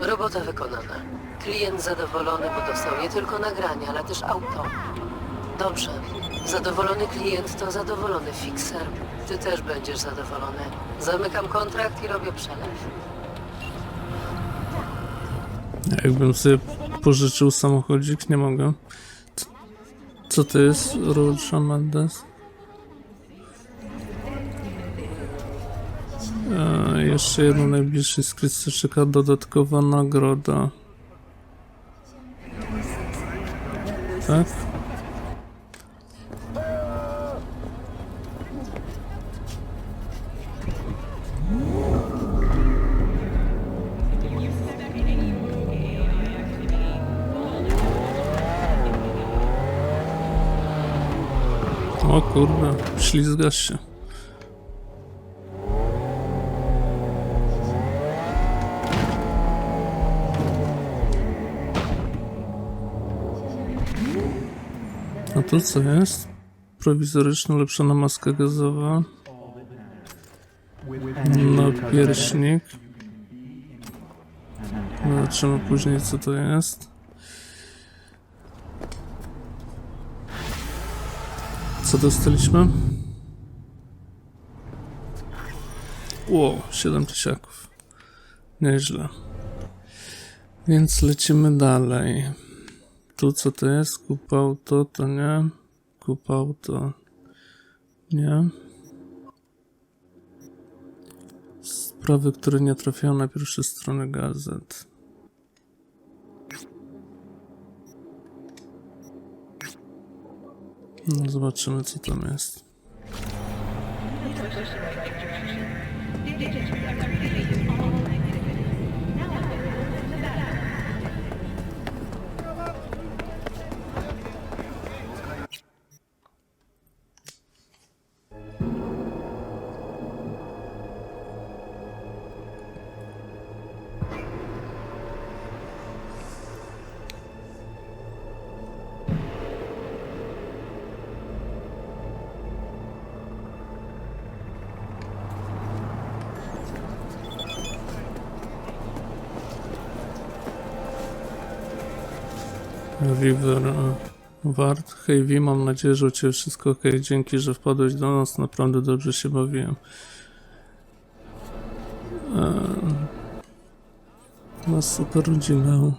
Robota wykonana. Klient zadowolony, bo dostał nie tylko nagranie, ale też auto. Dobrze. Zadowolony klient to zadowolony fixer. Ty też będziesz zadowolony. Zamykam kontrakt i robię przelew. Jakbym sobie pożyczył samochodzik, nie mogę. Co, to jest Rocha Mendes? E, jeszcze jedno najbliższy skrytce czeka dodatkowa nagroda. Tak? O kurde, ślizgasz się. Tu co jest? Prowizoryczna ulepszona maska gazowa. Napierśnik. Zobaczymy później co to jest. Co dostaliśmy? Ło, 7 tysiaków. Nieźle. Więc lecimy dalej. Tu co to jest? Kup auto, to nie. Kup auto. Nie. Sprawy, które nie trafiają na pierwsze strony gazet. No, zobaczymy co tam jest. River e, Ward. Hej V, mam nadzieję, że u Ciebie wszystko ok. Dzięki, że wpadłeś do nas. Naprawdę dobrze się bawiłem. E, No super rodzinę.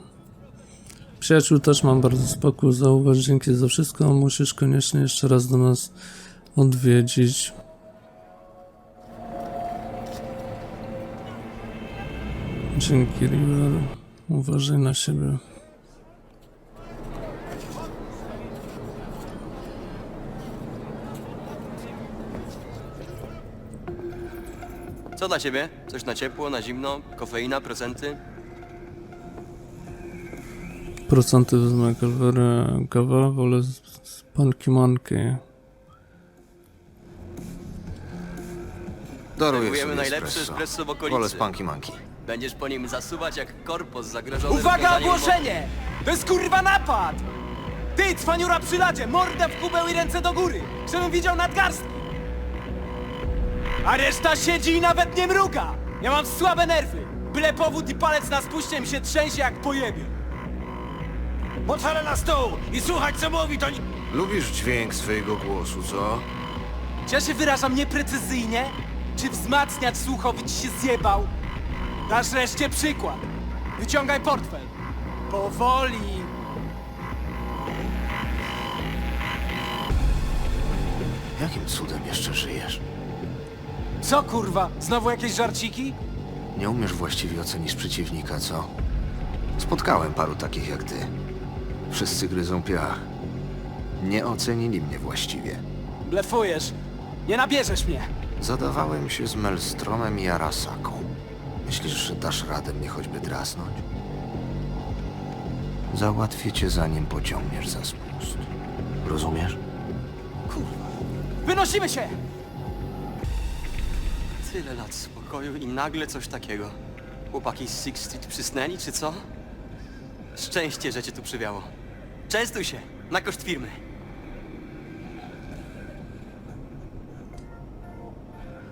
Przyjaciół też mam bardzo spokój. Zauważ, dzięki za wszystko. Musisz koniecznie jeszcze raz do nas odwiedzić. Dzięki River. Uważaj na siebie. Dla ciebie? Coś na ciepło, na zimno? Kofeina, procenty? Procenty wezmę kalwerę kawa, wolę z, z panki manki. Daruję Serwujemy sobie najlepsze espresso. espresso w okolicy. Wolę spanki manki. Będziesz po nim zasuwać jak korpos zagrożony Uwaga, wskazaniem ogłoszenie! To jest kurwa napad! Ty, cwaniura przy ladzie, mordę w kubeł i ręce do góry! Żebym widział nadgarstki! A reszta siedzi i nawet nie mruga! Ja mam słabe nerwy! Byle powód i palec na spuście mi się trzęsie jak pojebie! Mocale na stół i słuchać co mówi, to nie... Lubisz dźwięk swojego głosu, co? Czy ja się wyrażam nieprecyzyjnie? Czy wzmacniacz słuchowy ci się zjebał? Dasz reszcie przykład. Wyciągaj portfel. Powoli. Jakim cudem jeszcze żyjesz? Co kurwa? Znowu jakieś żarciki? Nie umiesz właściwie ocenić przeciwnika, co? Spotkałem paru takich jak ty. Wszyscy gryzą piach. Nie ocenili mnie właściwie. Blefujesz. Nie nabierzesz mnie. Zadawałem się z Melstromem i Arasaką. Myślisz, że dasz radę mnie choćby drasnąć? Załatwię cię zanim pociągniesz za spust. Rozumiesz? Wynosimy się! Tyle lat spokoju i nagle coś takiego. Chłopaki z Six Street przysnęli, czy co? Szczęście, że cię tu przywiało. Częstuj się, na koszt firmy.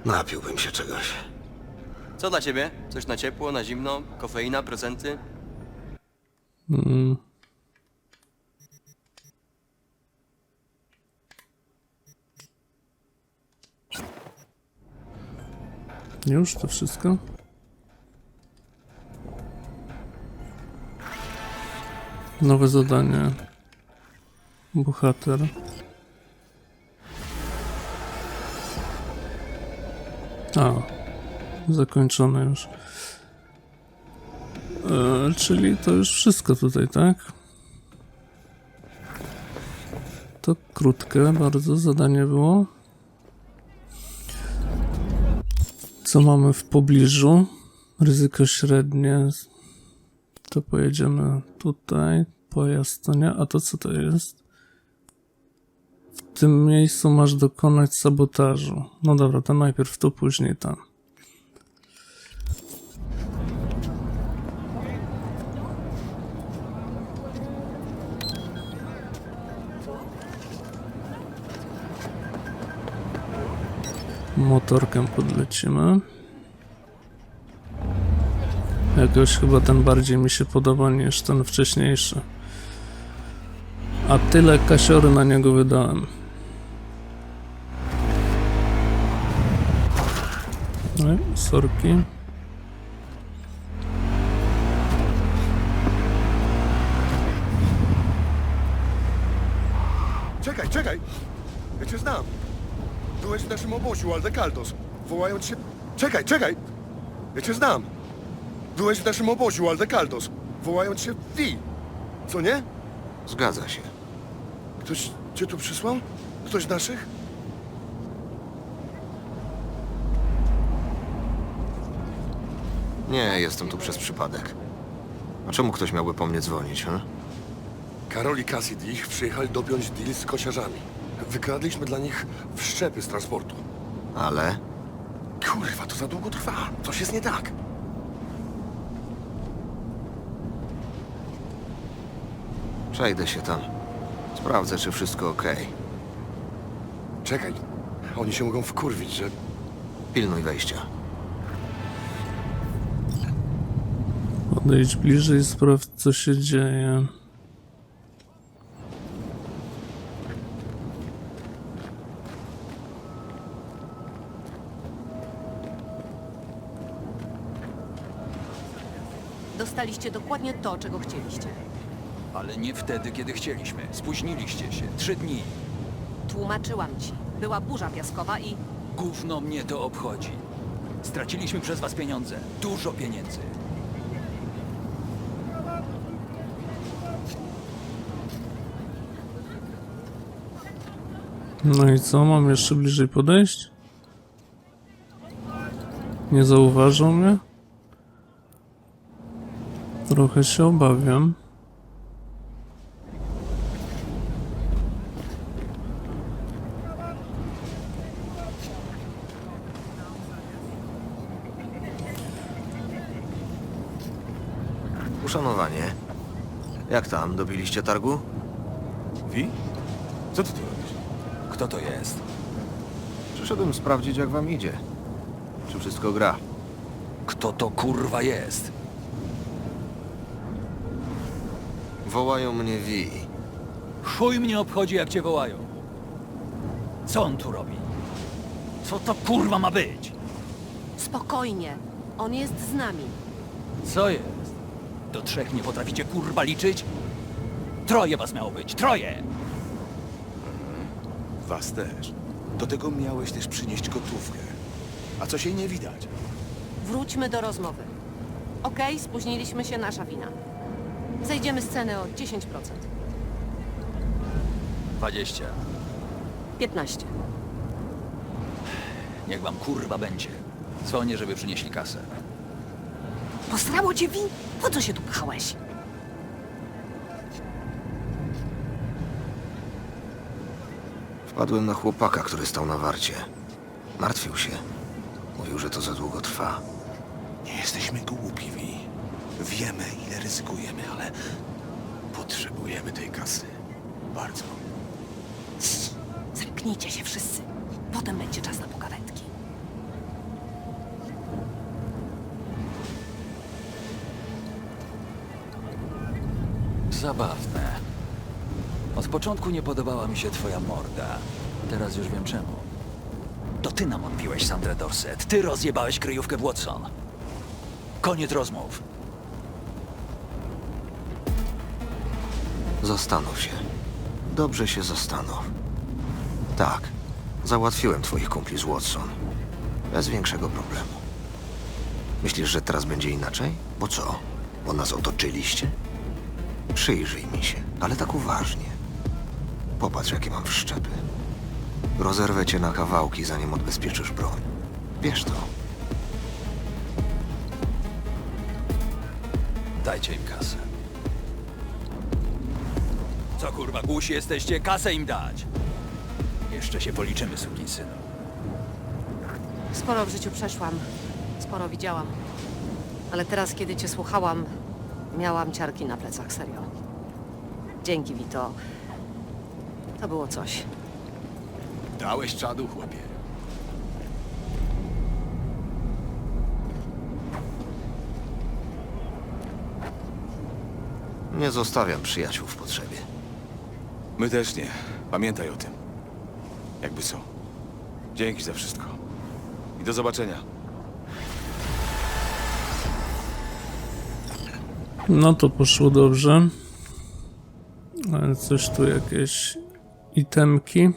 Napiłbym się czegoś. Co dla ciebie? Coś na ciepło, na zimno? Kofeina, procenty? Mm. Już to wszystko? Nowe zadanie. Bohater. A, zakończone już. E, czyli to już wszystko tutaj, tak? To krótkie bardzo zadanie było. Co mamy w pobliżu? Ryzyko średnie. To pojedziemy tutaj. Pojazd to nie. A to co to jest? W tym miejscu masz dokonać sabotażu. No dobra, to najpierw tu, później tam. Motorkiem podlecimy. Jakoś chyba ten bardziej mi się podoba niż ten wcześniejszy. A tyle kasiory na niego wydałem. No i sorki. Czekaj, czekaj! Ja cię znam. Byłeś obozie, Aldekaldos. Wołają cię... Czekaj, czekaj! Ja cię znam. Byłeś w naszym obozie, Aldekaldos. Wołają cię Wi. Co nie? Zgadza się. Ktoś cię tu przysłał? Ktoś z naszych? Nie, jestem tu przez przypadek. A czemu ktoś miałby po mnie dzwonić, he? Karol i Cassidy przyjechali dopiąć deal z kosiarzami. Wykradliśmy dla nich wszczepy z transportu. Ale Kurwa, to za długo trwa. Coś jest nie tak. przejdę się tam. Sprawdzę, czy wszystko ok. Czekaj. Oni się mogą wkurwić, że... Pilnuj wejścia. Podejdź bliżej, sprawdź co się dzieje. Dostaliście dokładnie to, czego chcieliście. Ale nie wtedy, kiedy chcieliśmy. Spóźniliście się. Trzy dni. Tłumaczyłam ci. Była burza piaskowa i Gówno mnie to obchodzi. Straciliśmy przez was pieniądze. Dużo pieniędzy. No i co, mam jeszcze bliżej podejść? Nie zauważą mnie? Trochę się obawiam. Uszanowanie. Jak tam? Dobiliście targu? Wi? Co ty tu robisz? Kto to jest? Przyszedłem sprawdzić, jak wam idzie. Czy wszystko gra? Kto to kurwa jest? Wołają mnie Wi. Chuj mnie obchodzi, jak cię wołają. Co on tu robi? Co to kurwa ma być? spokojnie. On jest z nami. Co jest? Do trzech nie potraficie kurwa liczyć? Troje was miało być, troje! Was też. Do tego miałeś też przynieść gotówkę. A coś jej nie widać. Wróćmy do rozmowy. Okej, spóźniliśmy się, nasza wina. Zejdziemy z ceny o 10%. 20. 15. Niech wam kurwa będzie. Dzwonię, żeby przynieśli kasę. Posrało cię win? Po co się tu pchałeś? Wpadłem na chłopaka, który stał na warcie. Martwił się. Mówił, że to za długo trwa. Nie jesteśmy głupi, Wi. Wiemy, ile ryzykujemy, ale potrzebujemy tej kasy. Bardzo. Zamknijcie się wszyscy. Potem będzie czas na pogawędki. Zabawne. Od początku nie podobała mi się twoja morda. Teraz już wiem czemu. To ty nam odbiłeś Sandrę Dorset. Ty rozjebałeś kryjówkę w Watson. Koniec rozmów. Zastanów się. Dobrze się zastanów. Tak, załatwiłem twoich kumpli z Watson. Bez większego problemu. Myślisz, że teraz będzie inaczej? Bo co? Bo nas otoczyliście? Przyjrzyj mi się, ale tak uważnie. Popatrz, jakie mam wszczepy. Rozerwę cię na kawałki, zanim odbezpieczysz broń. Wiesz to. Dajcie im kasę. Co kurwa, głusi jesteście? Kasę im dać! Jeszcze się policzymy, synu. Sporo w życiu przeszłam. Sporo widziałam. Ale teraz, kiedy cię słuchałam, miałam ciarki na plecach, serio. Dzięki, Vito. To było coś. Dałeś czadu, chłopie. Nie zostawiam przyjaciół w potrzebie. My też nie. Pamiętaj o tym. Jakby co. Dzięki za wszystko. I do zobaczenia. No to poszło dobrze. Ale coś tu jakieś itemki.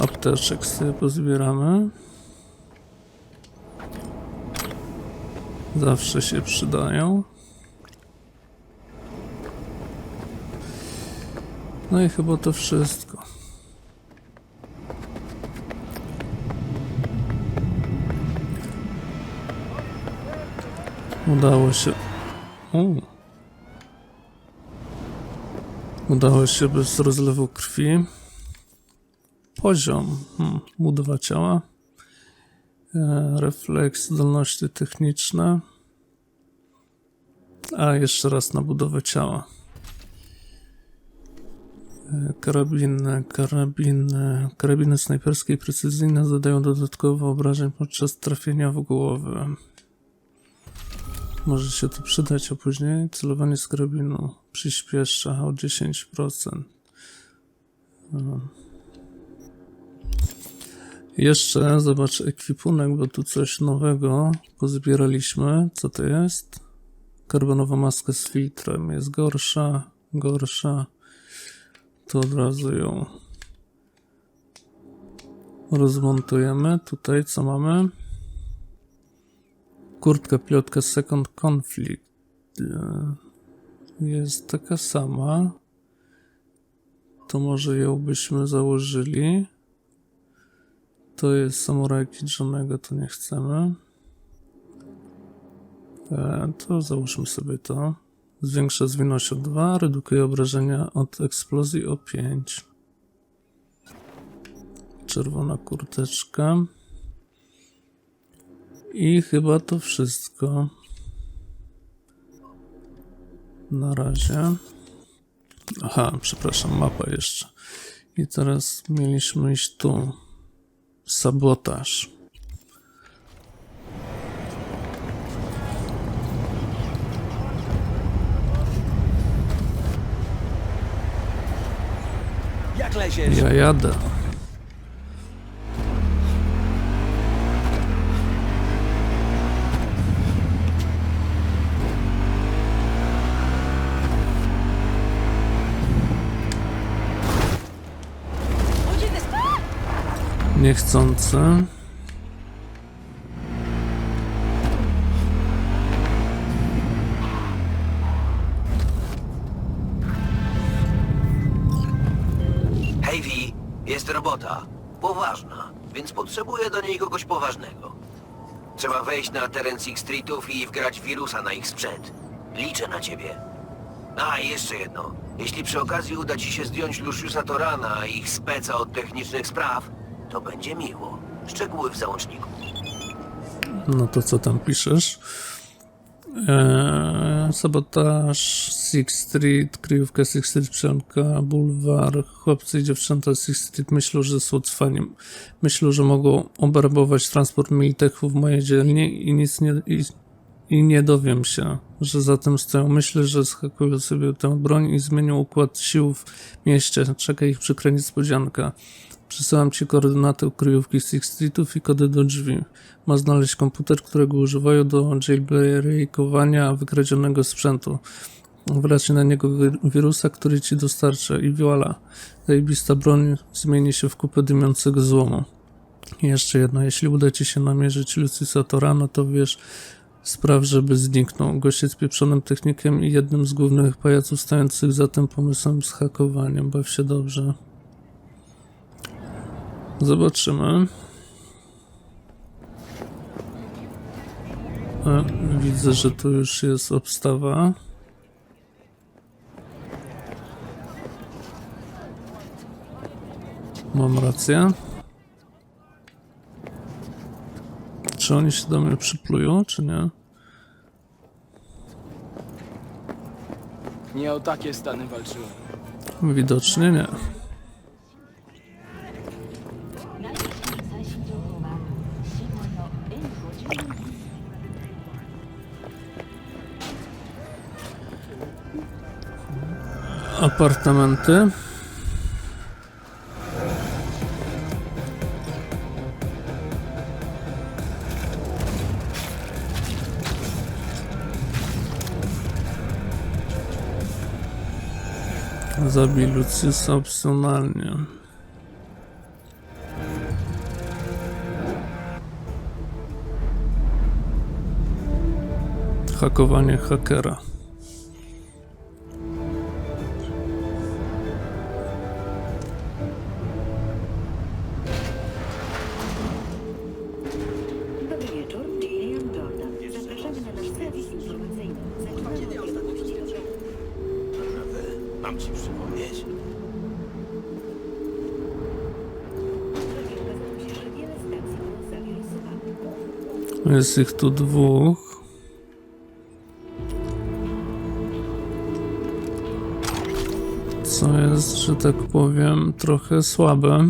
Apteczek sobie pozbieramy. Zawsze się przydają. No i chyba to wszystko. Udało się. U. Udało się bez rozlewu krwi. Poziom. Hmm. Budowa ciała. E, refleks, zdolności techniczne. A jeszcze raz na budowę ciała. E, Karabiny, karabiny, snajperskie i precyzyjne zadają dodatkowe obrażeń podczas trafienia w głowę. Może się to przydać, a później celowanie z karabinu przyspiesza o 10%. No. Jeszcze zobacz ekwipunek, bo tu coś nowego pozbieraliśmy. Co to jest? Karbonowa maska z filtrem jest gorsza, gorsza. To od razu ją rozmontujemy. Tutaj co mamy? Kurtka pilotka Second Conflict jest taka sama. To może ją byśmy założyli. To jest samurajki Johnego, to nie chcemy. E, to załóżmy sobie to. Zwiększa zwinność o 2, redukuje obrażenia od eksplozji o 5. Czerwona kurteczka. I chyba to wszystko. Na razie. Aha, przepraszam, mapa jeszcze. I teraz mieliśmy iść tu. Sabotaż. Jak leziesz? Ja jadę. Niechcący. Trzeba wejść na teren Six Streetów i wgrać wirusa na ich sprzęt. Liczę na ciebie. A, i jeszcze jedno. Jeśli przy okazji uda ci się zdjąć Luciusa Torana, ich speca od technicznych spraw, to będzie miło. Szczegóły w załączniku. No to co tam piszesz? Eee, sabotaż, Six Street, kryjówka Six Street, przemka, bulwar, chłopcy i dziewczęta Six Street myślą, że są cwaniem. Myślą, że mogą obrabować transport Militechu w mojej dzielni i nic nie, i i nie dowiem się, że za tym stoją. Myślę, że zhakują sobie tę broń i zmienią układ sił w mieście. Czeka ich przykra niespodzianka. Przesyłam ci koordynaty kryjówki Six Streetów i kody do drzwi. Ma znaleźć komputer, którego używają do jailbreakowania wykradzionego sprzętu. Wleci na niego wi- wirusa, który ci dostarcza i voila. Zajebista broń zmieni się w kupę dymiącego złomu. I jeszcze jedno, jeśli uda ci się namierzyć Luciusa Torana, to wiesz, spraw, żeby zniknął. Gość jest pieprzonym technikiem i jednym z głównych pajaców stojących za tym pomysłem z hakowaniem. Baw się dobrze. Zobaczymy. E, widzę, że tu już jest obstawa. Mam rację. Czy oni się do mnie przyplują, czy nie? Nie o takie stany walczyłem. Widocznie nie. Apartamenty. Zabij Luciusa opcjonalnie. Hakowanie hakera. Mam ci przypomnieć? Jest ich tu dwóch. Co jest, że tak powiem, trochę słabe.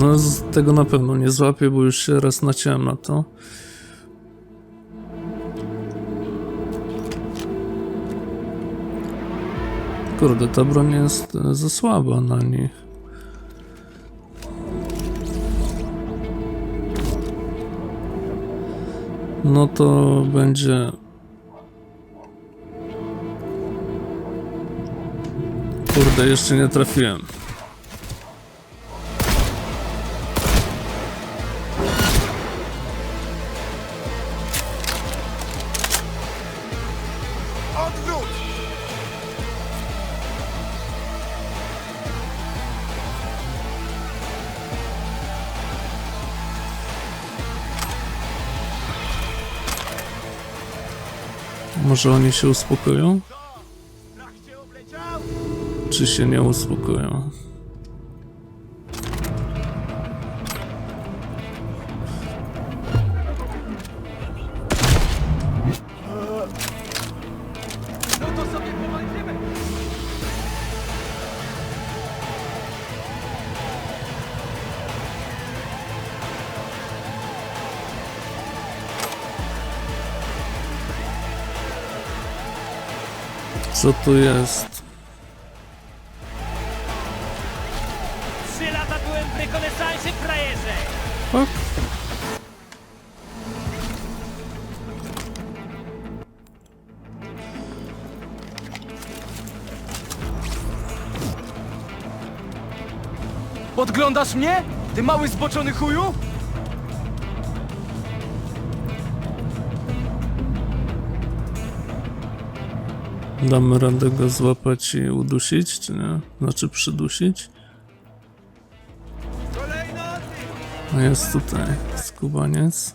No, z tego na pewno nie złapię, bo już się raz naciąłem na to. Kurde, ta broń jest e, za słaba na nich. No to będzie. Kurde, jeszcze nie trafiłem. Może oni się uspokoją? Czy się nie uspokoją? Co tu jest? Trzy lata byłem w rekonesansie, frajerze! Podglądasz mnie? Ty mały zboczony chuju? Damy radę go złapać i udusić, czy nie? Znaczy przydusić? A jest tutaj skubaniec.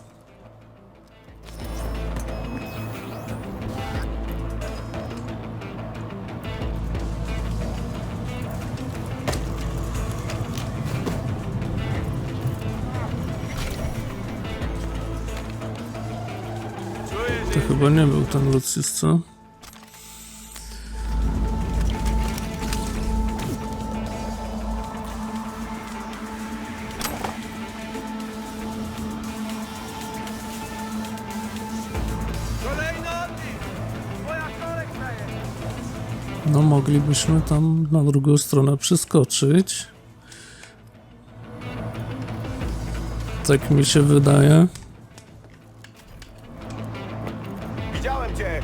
To chyba nie był ten Lucius, co? Moglibyśmy tam na drugą stronę przeskoczyć. Tak mi się wydaje. Widziałem cię!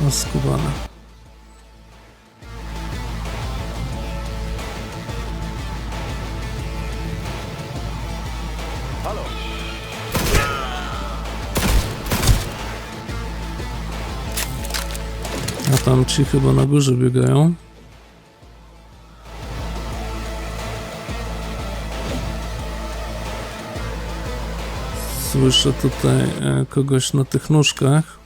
No skubane. Tam ci chyba na górze biegają. Słyszę tutaj e, kogoś na tych nóżkach.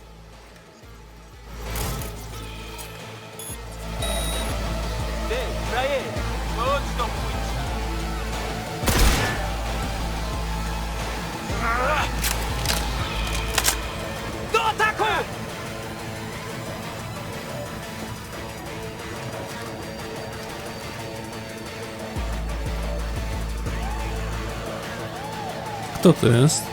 Kto to jest?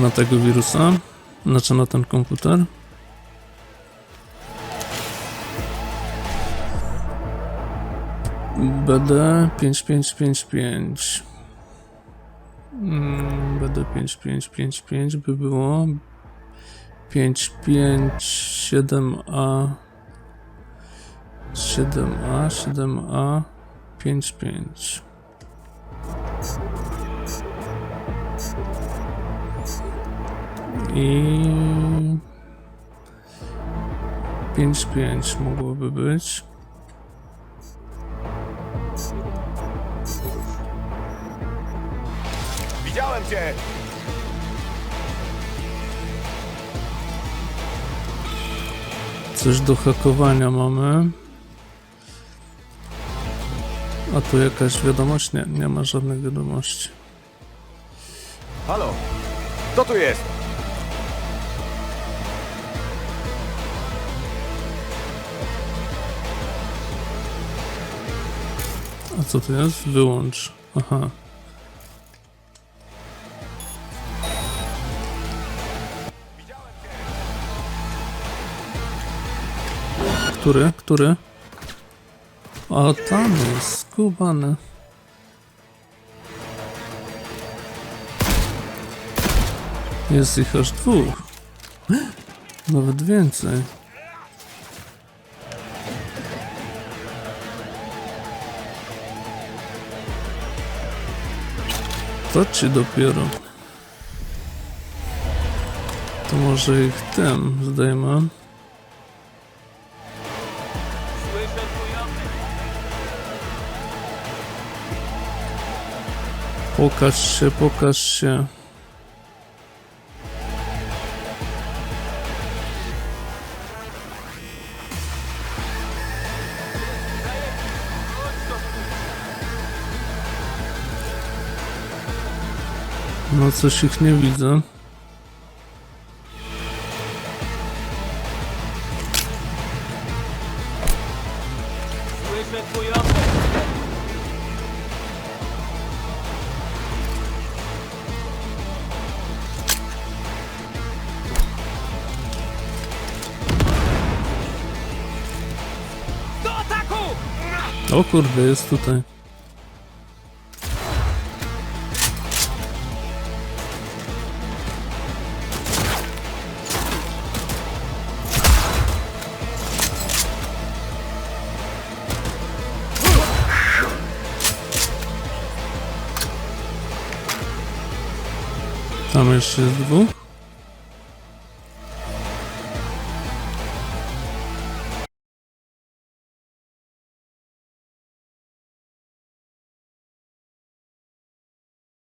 Na tego wirusa? Znaczy na ten komputer? BD 5555 mm, BD 5555 by było. 557A 7A 7A 55 i 5-5 mogłoby być. Cię! Coś do hakowania mamy. A tu jakaś wiadomość? Nie, nie ma żadnych wiadomości. Halo? Kto tu jest? A co to jest? Wyłącz. Aha. Który? Który? A tam jest skubany. Jest ich aż dwóch. Nawet więcej. To ci dopiero. To może ich tym zdejmę. Pokaż się, pokaż się. No coś ich nie widzę. O kurde, jest tutaj. Tam jeszcze jest dwóch.